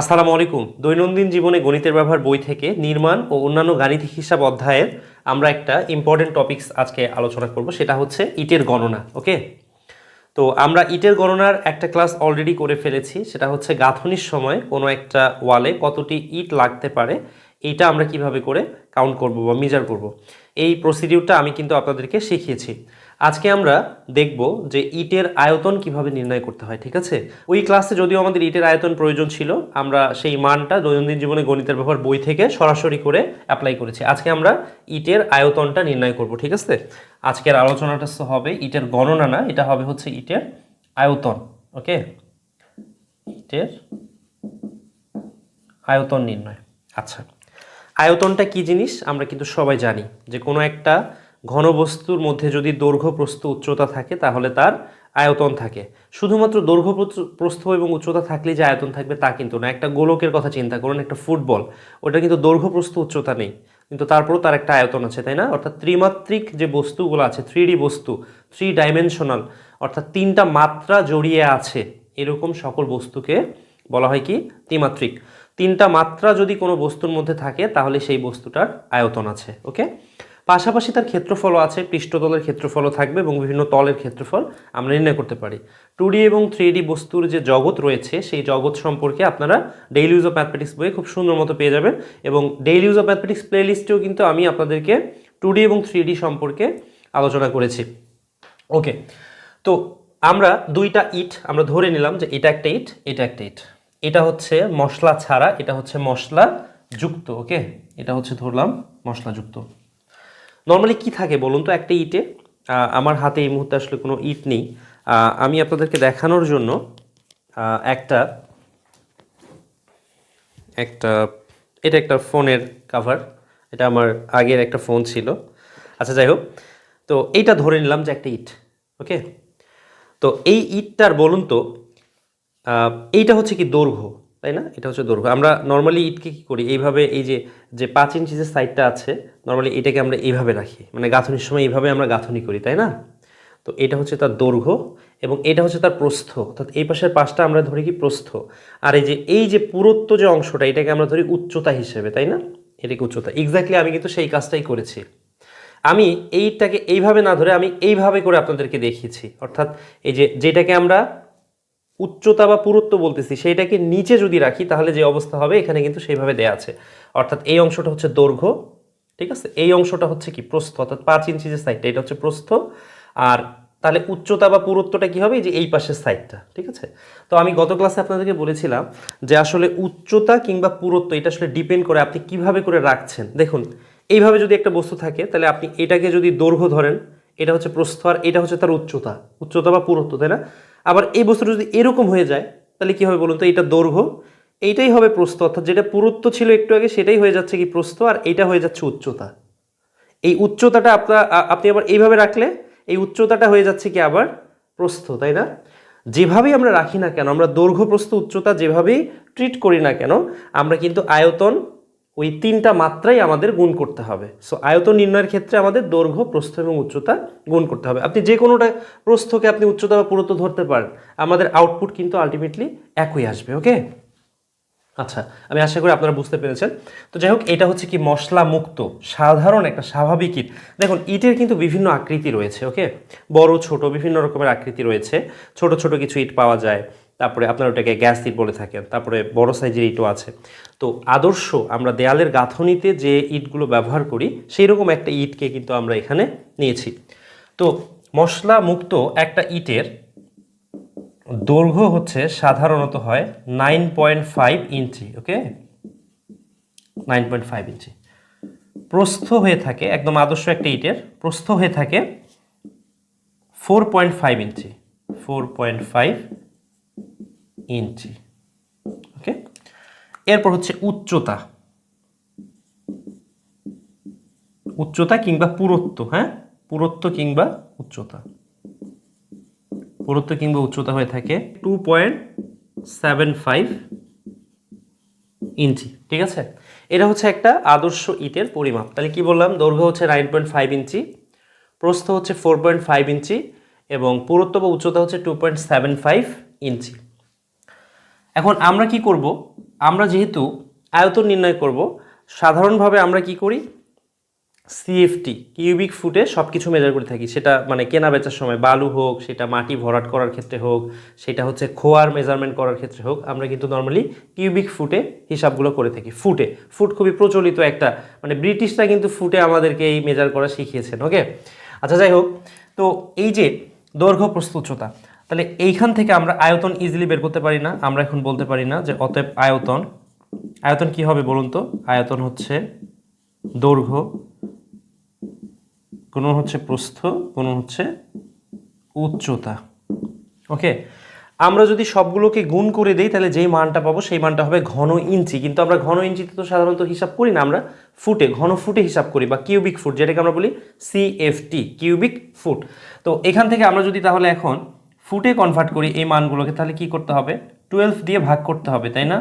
আসসালামু আলাইকুম। দৈনন্দিন জীবনে গণিতের ব্যবহার বই থেকে নির্মাণ ও অন্যান্য গাণিতিক হিসাব অধ্যায়ের আমরা একটা ইম্পর্টেন্ট টপিকস আজকে আলোচনা করব, সেটা হচ্ছে ইটের গণনা ওকে তো আমরা ইটের গণনার একটা ক্লাস অলরেডি করে ফেলেছি, সেটা হচ্ছে গাঁথনির সময় কোনো একটা ওয়ালে কতটি ইট লাগতে পারে, এইটা আমরা কীভাবে করে কাউন্ট করব বা মেজার করব। এই প্রসিডিউরটা আমি কিন্তু আপনাদেরকে শিখিয়েছি। আজকে আমরা দেখব যে ইটের আয়তন কীভাবে নির্ণয় করতে হয়, ঠিক আছে? ওই ক্লাসে যদিও আমাদের ইটের আয়তন প্রয়োজন ছিল, আমরা সেই মানটা দৈনন্দিন জীবনে গণিতের ব্যবহার বই থেকে সরাসরি করে অ্যাপ্লাই করেছি। আজকে আমরা ইটের আয়তনটা নির্ণয় করব, ঠিক আছে? আজকের আলোচনাটা হবে ইটের গণনা না, এটা হবে হচ্ছে ইটের আয়তন, ওকে? ইটের আয়তন নির্ণয়। আচ্ছা আয়তনটা কি জিনিস? আমরা কিন্তু সবাই জানি যে কোনো একটা ঘনবস্তুর মধ্যে যদি দৈর্ঘ্য প্রস্থ উচ্চতা থাকে, তাহলে তার আয়তন থাকে। শুধুমাত্র দৈর্ঘ্য প্রস্থ এবং উচ্চতা থাকলে যে আয়তন থাকবে তা কিন্তু না। একটা গোলকের কথা চিন্তা করুন, একটা ফুটবল ওটা কিন্তু দৈর্ঘ্য প্রস্থ উচ্চতা নেই। কিন্তু তারপরেও তার একটা আয়তন আছে, তাই না? অর্থাৎ ত্রিমাত্রিক যে বস্তুগুলো আছে থ্রি বস্তু থ্রি ডাইমেনশনাল অর্থাৎ তিনটা মাত্রা জড়িয়ে আছে, এরকম সকল বস্তুকে বলা হয় কি? ত্রিমাত্রিক। তিনটা মাত্রা যদি কোনো বস্তুর মধ্যে থাকে, তাহলে সেই বস্তুটার আয়তন আছে, ওকে? পাশাপাশি তার ক্ষেত্রফলও আছে, পৃষ্ঠতলের ক্ষেত্রফলও থাকবে এবং বিভিন্ন তলের ক্ষেত্রফল আমরা নির্ণয় করতে পারি। টু এবং থ্রি বস্তুর যে জগৎ রয়েছে, সেই জগৎ সম্পর্কে আপনারা ডেইলি ইউজ অফ ম্যাথমেটিক্স বইয়ে খুব সুন্দর মতো পেয়ে যাবেন এবং ডেইলি ইউজ অফ ম্যাথমেটিক্স প্লেলিস্টেও কিন্তু আমি আপনাদেরকে টু এবং থ্রি সম্পর্কে আলোচনা করেছি। ওকে তো আমরা দুইটা ইট আমরা ধরে নিলাম যে এটা একটা ইট, এটা একটা ইট। এটা হচ্ছে মশলা ছাড়া, এটা হচ্ছে মশলা যুক্ত ওকে এটা হচ্ছে ধরলাম মশলা যুক্ত। নর্মালি কি থাকে বলুন তো একটা ইটে? আমার হাতে এই মুহূর্তে আসলে কোনো ইট নেই। আমি আপনাদেরকে দেখানোর জন্য একটা একটা, এটা একটা ফোনের কাভার এটা আমার আগের একটা ফোন ছিল। আচ্ছা যাই হোক। তো এইটা ধরে নিলাম যে একটা ইট, ওকে? তো এই ইটটার বলুন তো এইটা হচ্ছে কি দৈর্ঘ্য? তাই না? এটা হচ্ছে দৈর্ঘ্য। আমরা নর্মালি ইটকে কী করি? এইভাবে এই যে যে পাঁচ ইঞ্চি যে সাইডটা আছে নর্মালি এটাকে আমরা এইভাবে রাখি। মানে গাঁথনির সময় এইভাবে আমরা গাঁথনি করি, তাই না? তো এটা হচ্ছে তার দৈর্ঘ্য এবং এটা হচ্ছে তার প্রস্থ। অর্থাৎ এই পাশের পাশটা আমরা ধরি কি প্রস্থ। আর এই যে এই যে পুরুত্ব যে অংশটা, এটাকে আমরা ধরি উচ্চতা হিসেবে, তাই না? এটাকে উচ্চতা। এক্স্যাক্টলি আমি কিন্তু সেই কাজটাই করেছি। আমি এইটাকে এইভাবে না ধরে আমি এইভাবে করে আপনাদেরকে দেখিয়েছি। অর্থাৎ এই যে, যেটাকে আমরা উচ্চতা বা পুরুত্ব বলতেছি, সেইটাকে নিচে যদি রাখি, তাহলে যে অবস্থা হবে, এখানে কিন্তু সেইভাবে দেয়া আছে। অর্থাৎ এই অংশটা হচ্ছে দৈর্ঘ্য, ঠিক আছে? এই অংশটা হচ্ছে কি প্রস্থ, অর্থাৎ পাঁচ ইঞ্চি যে সাইডটা এটা হচ্ছে প্রস্থ। আর তাহলে উচ্চতা বা পুরুত্বটা কি হবে? যে এই পাশের সাইডটা ঠিক আছে? তো আমি গত ক্লাসে আপনাদেরকে বলেছিলাম যে আসলে উচ্চতা কিংবা পুরুত্ব, এটা আসলে ডিপেন্ড করে আপনি কীভাবে করে রাখছেন। দেখুন, এইভাবে যদি একটা বস্তু থাকে, তাহলে আপনি এটাকে যদি দৈর্ঘ্য ধরেন, এটা হচ্ছে প্রস্থ আর এটা হচ্ছে তার উচ্চতা। উচ্চতা বা পুরুত্ব, তাই না? আবার এই বস্তুটা যদি এরকম হয়ে যায়, তাহলে কি হবে বলুন তো? এটা দৈর্ঘ্য, এইটাই হবে প্রস্থ। অর্থাৎ যেটা পুরুত্ব ছিল একটু আগে, সেটাই হয়ে যাচ্ছে কি প্রস্থ, আর এইটা হয়ে যাচ্ছে উচ্চতা। এই উচ্চতাটা আপনার আপনি আবার এইভাবে রাখলে, এই উচ্চতাটা হয়ে যাচ্ছে কি আবার প্রস্থ, তাই না? যেভাবেই আমরা রাখি না কেন, আমরা দৈর্ঘ্য, প্রস্থ, উচ্চতা যেভাবেই ট্রিট করি না কেন, আমরা কিন্তু আয়তন ওই তিনটা মাত্রাই আমাদের গুণ করতে হবে। সো আয়তন নির্ণয়ের ক্ষেত্রে আমাদের দৈর্ঘ্য, প্রস্থ এবং উচ্চতা গুণ করতে হবে। আপনি যে কোনোটা প্রস্থকে আপনি উচ্চতা বা পুরুত্ব ধরতে পারেন, আমাদের আউটপুট কিন্তু আলটিমেটলি একই আসবে ওকে আচ্ছা আমি আশা করি আপনারা বুঝতে পেরেছেন। তো যাই হোক, এটা হচ্ছে কি মশলা মুক্ত, সাধারণ একটা স্বাভাবিক ইট। দেখুন, ইটের কিন্তু বিভিন্ন আকৃতি রয়েছে ওকে বড়, ছোট, বিভিন্ন রকমের আকৃতি রয়েছে। ছোট ছোট কিছু ইট পাওয়া যায়। তারপরে আপনারা ওটাকে গ্যাস ইট বলে থাকেন। তারপরে বড় সাইজের ইটও আছে। তো আদর্শ আমরা দেয়ালের গাঁথনিতে যে ইটগুলো ব্যবহার করি সেই রকম একটা ইটকে কিন্তু আমরা এখানে নিয়েছি। তো মশলা মুক্ত একটা ইটের দৈর্ঘ্য হচ্ছে সাধারণত হয় nine point five inch, okay? Nine point five inch. প্রস্থ হয়ে থাকে, একদম আদর্শ একটা ইটের প্রস্থ হয়ে থাকে ফোর পয়েন্ট ফাইভ ইঞ্চি, ফোর পয়েন্ট ফাইভ ইঞ্চি, ওকে? এরপর হচ্ছে উচ্চতা। উচ্চতা কিংবা পুরুত্ব হ্যাঁ? পুরুত্ব কিংবা উচ্চতা। পুরুত্ব কিংবা উচ্চতা হয়ে থাকে টু পয়েন্ট সেভেন ফাইভ ইঞ্চি, ঠিক আছে? এটা হচ্ছে একটা আদর্শ ইটের পরিমাপ। তাহলে কি বললাম? দৈর্ঘ্য হচ্ছে নাইন পয়েন্ট ফাইভ ইঞ্চি, প্রস্থ হচ্ছে ফোর পয়েন্ট ফাইভ ইঞ্চি, এবং পুরুত্ব বা উচ্চতা হচ্ছে টু পয়েন্ট সেভেন ফাইভ ইঞ্চি। এখন আমরা কি করব? আমরা যেহেতু আয়তন নির্ণয় করব, সাধারণভাবে আমরা কি করি? সিএফটি কিউবিক ফুটে সব কিছু মেজার করে থাকি। সেটা মানে কেনা বেচার সময় বালু হোক, সেটা মাটি ভরাট করার ক্ষেত্রে হোক, সেটা হচ্ছে খোয়ার মেজারমেন্ট করার ক্ষেত্রে হোক, আমরা কিন্তু নর্মালি কিউবিক ফুটে হিসাবগুলো করে থাকি। ফুটে, ফুট খুবই প্রচলিত একটা মানে ব্রিটিশরা কিন্তু ফুটে আমাদেরকে এই মেজার করা শিখিয়েছেন ওকে আচ্ছা যাই হোক, তো এই যে দৈর্ঘ্য প্রস্থ উচ্চতা তাহলে এইখান থেকে আমরা আয়তন ইজিলি বের করতে পারি না। আমরা এখন বলতে পারি না যে অতএব আয়তন আয়তন কি হবে বলুন তো? আয়তন হচ্ছে দৈর্ঘ্য কোনো হচ্ছে প্রস্থ কোনো হচ্ছে উচ্চতা। ওকে আমরা যদি সবগুলোকে গুণ করে দিই, তাহলে যেই মানটা পাবো সেই মানটা হবে ঘন ইঞ্চি। কিন্তু আমরা ঘন ইঞ্চিতে তো সাধারণত হিসাব করি না, আমরা ফুটে, ঘন ফুটে হিসাব করি বা কিউবিক ফুট যেটাকে আমরা বলি সিএফটি কিউবিক ফুট তো এখান থেকে আমরা যদি তাহলে এখন ফুটে কনভার্ট করি এই মানগুলোকে, তাহলে কি করতে হবে? টুয়েলভ দিয়ে ভাগ করতে হবে, তাই না?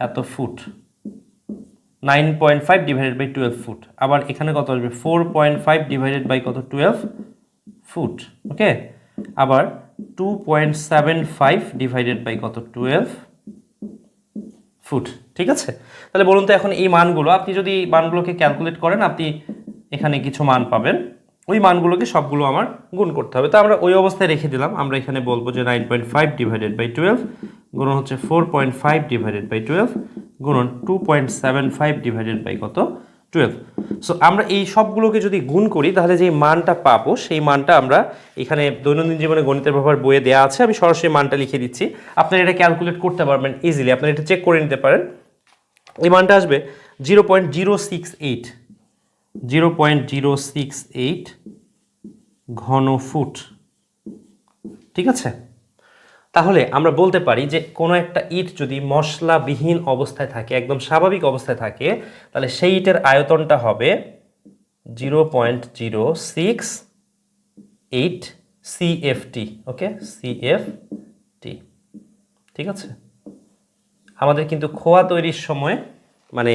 এত foot. Nine point five divided by twelve foot আবার এখানে কত আসবে? Four point five divided by কত? টুয়েলভ ফুট ওকে আবার two point seven five divided by কত? টুয়েলভ ফুট ঠিক আছে? তাহলে বলুন তো এখন এই মানগুলো, আপনি যদি মানগুলোকে ক্যালকুলেট করেন, আপনি এখানে কিছু মান পাবেন। ওই মানগুলোকে সবগুলো আমার গুণ করতে হবে। তো আমরা ওই অবস্থায় রেখে দিলাম। আমরা এখানে বলব যে nine point five divided by twelve গুণন হচ্ছে four point five divided by twelve গুণন two point seven five divided by কত? টুয়েলভ সো আমরা এই সবগুলোকে যদি গুণ করি, তাহলে যে মানটা পাবো, সেই মানটা আমরা এখানে দৈনন্দিন জীবনে গণিতের ব্যবহার বইয়ে দেওয়া আছে। আমি সরাসরি মানটা লিখে দিচ্ছি। আপনারা এটা ক্যালকুলেট করতে পারবেন ইজিলি আপনারা এটা চেক করে নিতে পারেন। এই মানটা আসবে zero point zero six eight zero point zero six eight ঘন ফুট ঠিক আছে? তাহলে আমরা বলতে পারি যে কোনো একটা ইট যদি মশলাবিহীন অবস্থায় থাকে, একদম স্বাভাবিক অবস্থায় থাকে, তাহলে সেই ইটের আয়তনটা হবে zero point zero six eight CFT, okay? CFT. ঠিক আছে? আমাদের কিন্তু খোয়া তৈরির সময় মানে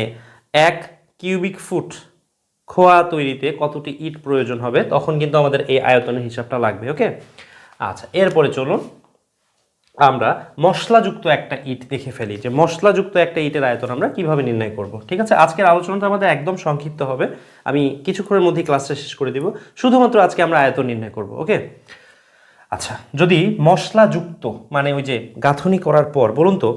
এক কিউবিক ফুট খোয়া তৈরিতে কতটি ইট প্রয়োজন হবে, তখন কিন্তু আমাদের এই আয়তনের হিসাবটা লাগবে, ওকে? আচ্ছা এরপরে চলুন আমরা মশলাযুক্ত একটা ইট দেখে ফেলি। যে মশলাযুক্ত একটা ইটের আয়তন আমরা কীভাবে নির্ণয় করব, ঠিক আছে? আজকের আলোচনাটা আমাদের একদম সংক্ষিপ্ত হবে। আমি কিছুক্ষণের মধ্যেই ক্লাসটা শেষ করে দিব। শুধুমাত্র আজকে আমরা আয়তন নির্ণয় করব, ওকে? আচ্ছা যদি মশলাযুক্ত মানে ওই যে গাঁথনি করার পর, বলুন তো,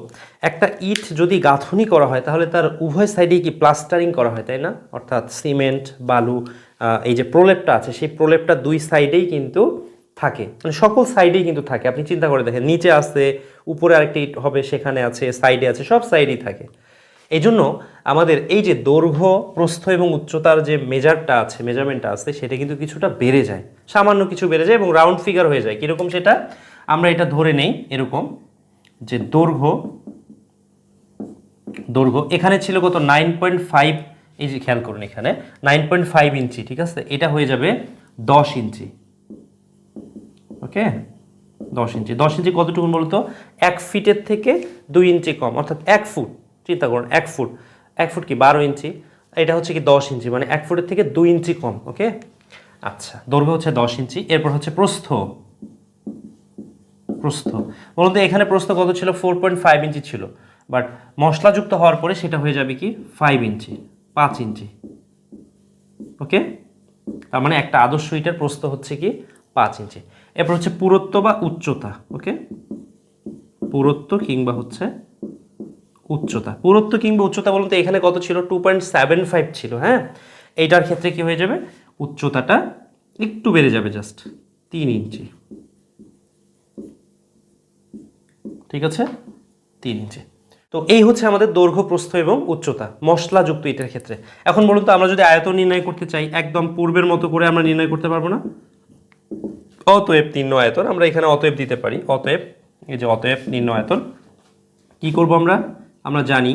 একটা ইট যদি গাঁথনি করা হয়, তাহলে তার উভয় সাইডেই কি প্লাস্টারিং করা হয়, তাই না? অর্থাৎ সিমেন্ট, বালু এই যে প্রলেপটা আছে, সেই প্রলেপটা দুই সাইডেই কিন্তু থাকে। মানে সকল সাইডেই কিন্তু থাকে। আপনি চিন্তা করে দেখেন, নিচে আছে, উপরে আরেকটা ইট হবে, সেখানে আছে, সাইডে আছে, সব সাইডেই থাকে। এই জন্য আমাদের এই যে দৈর্ঘ্য, প্রস্থ এবং উচ্চতার যে মেজারটা আছে মেজারমেন্টটা আছে, সেটা কিন্তু কিছুটা বেড়ে যায়। সামান্য কিছু বেড়ে যায় এবং রাউন্ড ফিগার হয়ে যায়। কীরকম সেটা? আমরা এটা ধরে নেই এরকম যে দৈর্ঘ্য দৈর্ঘ্য এখানে ছিল কত? নাইন পয়েন্ট ফাইভ এই যে খেয়াল করুন এখানে নাইন পয়েন্ট ফাইভ ইঞ্চি, ঠিক আছে? এটা হয়ে যাবে দশ ইঞ্চি। ওকে? দশ ইঞ্চি। দশ ইঞ্চি কতটুকু বলতো? এক ফিটের থেকে দুই ইঞ্চি কম, অর্থাৎ এক ফুট। চিন্তা করুন, এক ফুট। এক ফুট কি বারো ইঞ্চি? এটা হচ্ছে কি দশ ইঞ্চি মানে এক ফুটের থেকে দুই ইঞ্চি কম, ওকে? আচ্ছা দৈর্ঘ্য হচ্ছে দশ ইঞ্চি, এরপর হচ্ছে প্রস্থ। প্রস্থ। বলুন তো, এখানে প্রস্থ কত ছিল? ফোর পয়েন্ট ফাইভ ইঞ্চি ছিল। বাট মশলাযুক্ত হওয়ার পরে সেটা হয়ে যাবে কি? ফাইভ ইঞ্চি, পাঁচ ইঞ্চি। ওকে? তার মানে একটা আদর্শ ইটের প্রস্থ হচ্ছে কি? পাঁচ ইঞ্চি। এরপর হচ্ছে পুরুত্ব বা উচ্চতা, ওকে? পুরুত্ব কিংবা হচ্ছে উচ্চতা, পুরুত্ব কিংবা উচ্চতা বলুন তো এখানে কত ছিল? টু পয়েন্ট সেভেন ফাইভ ছিল হ্যাঁ? এইটার ক্ষেত্রে কি হয়ে যাবে? উচ্চতাটা একটু বেড়ে যাবে জাস্ট তিন ইঞ্চি। ঠিক আছে? তিন ইঞ্চি। তো এই হচ্ছে আমাদের দৈর্ঘ্য, প্রস্থ এবং উচ্চতা, মশলাযুক্ত ইটের ক্ষেত্রে। এখন বলুন তো, আমরা যদি আয়তন নির্ণয় করতে চাই, একদম পূর্বের মতো করে আমরা নির্ণয় করতে পারব না? অতএব নিম্ন আয়তন, আমরা এখানে অতএব দিতে পারি। অতএব, এই যে অতএব নিম্ন আয়তন, কি করব আমরা? আমরা জানি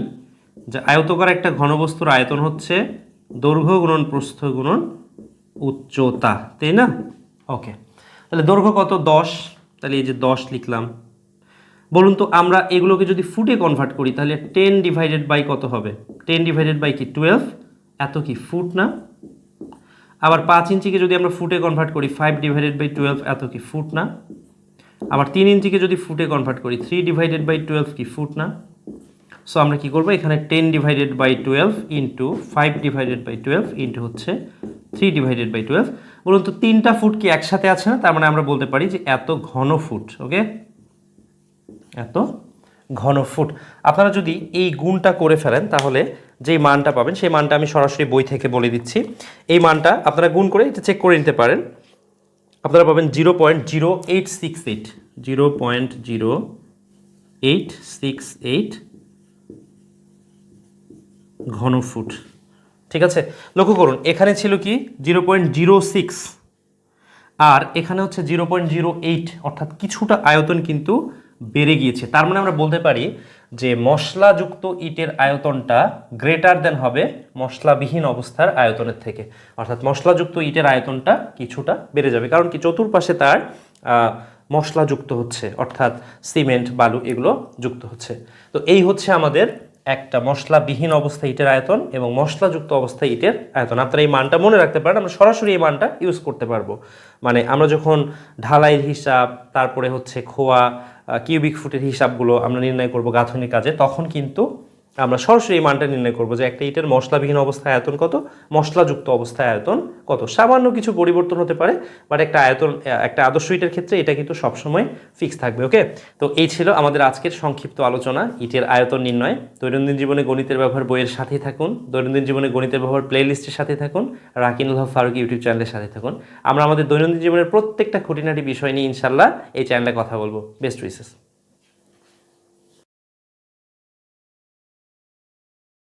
যে আয়তকার একটা ঘনবস্তুর আয়তন হচ্ছে দৈর্ঘ্য গুণন প্রস্থ গুণন উচ্চতা, তাই না? ওকে তাহলে দৈর্ঘ্য কত? দশ। তাহলে এই যে দশ লিখলাম। বলুন তো, আমরা এগুলোকে যদি ফুটে কনভার্ট করি, তাহলে টেন ডিভাইডেড বাই কত হবে? টেন ডিভাইডেড বাই কি? টুয়েলভ এত কি? ফুট না? আবার পাঁচ ইঞ্চিকে যদি আমরা ফুটে কনভার্ট করি ফাইভ ডিভাইডেড বাই টুয়েলভ এত কি? ফুট না? আবার তিন ইঞ্চিকে যদি ফুটে কনভার্ট করি থ্রি ডিভাইডেড বাই টুয়েলভ কি? ফুট না? সো আমরা কি করব? এখানে ten divided by twelve into five divided by twelve into হচ্ছে থ্রি ডিভাইডেড বাই টুয়েলভ বলুন তো, তিনটা ফুট কি একসাথে আছে না? তার মানে আমরা বলতে পারি যে এত ঘন ফুট ওকে এত ঘন ফুট আপনারা যদি এই গুণটা করে ফেলেন, তাহলে যেই মানটা পাবেন, সেই মানটা আমি সরাসরি বই থেকে বলে দিচ্ছি। এই মানটা আপনারা গুণ করে এটা চেক করে নিতে পারেন। আপনারা পাবেন zero point zero eight six eight. Zero point zero eight six eight ঘন ফুট। ঠিক আছে? লক্ষ্য করুন এখানে ছিল কি? Zero point zero six. আর এখানে হচ্ছে জিরো পয়েন্ট জিরো এইট অর্থাৎ কিছুটা আয়তন কিন্তু বেড়ে গিয়েছে। তার মানে আমরা বলতে পারি যে মশলাযুক্ত ইটের আয়তনটা গ্রেটার দেন হবে মশলাবিহীন অবস্থার আয়তনের থেকে। অর্থাৎ মশলাযুক্ত ইটের আয়তনটা কিছুটা বেড়ে যাবে। কারণ কি? চতুর্পাশে তার আহ, মশলা যুক্ত হচ্ছে। অর্থাৎ সিমেন্ট বালু এগুলো যুক্ত হচ্ছে। তো এই হচ্ছে আমাদের একটা মশলাবিহীন অবস্থায় ইটের আয়তন এবং মশলাযুক্ত অবস্থায় ইটের আয়তন। আপনারা এই মানটা মনে রাখতে পারেন, আমরা সরাসরি এই মানটা ইউজ করতে পারব। মানে আমরা যখন ঢালাইয়ের হিসাব, তারপরে হচ্ছে খোয়া কিউবিক ফুটের হিসাবগুলো আমরা নির্ণয় করব গাঁথনির কাজে, তখন কিন্তু আমরা সরাসরি এই মানটা নির্ণয় করব যে একটা ইটের মশলাবিহীন অবস্থায় আয়তন কত? মশলাযুক্ত অবস্থায় আয়তন কত? সামান্য কিছু পরিবর্তন হতে পারে বাট একটা আয়তন, একটা আদর্শ ইটের ক্ষেত্রে এটা কিন্তু সবসময় ফিক্স থাকবে ওকে তো এই ছিল আমাদের আজকের সংক্ষিপ্ত আলোচনা, ইটের আয়তন নির্ণয়। দৈনন্দিন জীবনে গণিতের ব্যবহার বইয়ের সাথেই থাকুন, দৈনন্দিন জীবনে গণিতের ব্যবহার প্লেলিস্টের সাথে থাকুন, রাকিনুল হক ফারুক ইউটিউব চ্যানেলের সাথে থাকুন। আমরা আমাদের দৈনন্দিন জীবনের প্রত্যেকটা খুঁটিনাটি বিষয় নিয়ে ইনশাল্লাহ এই চ্যানেলে কথা বলব। Best wishes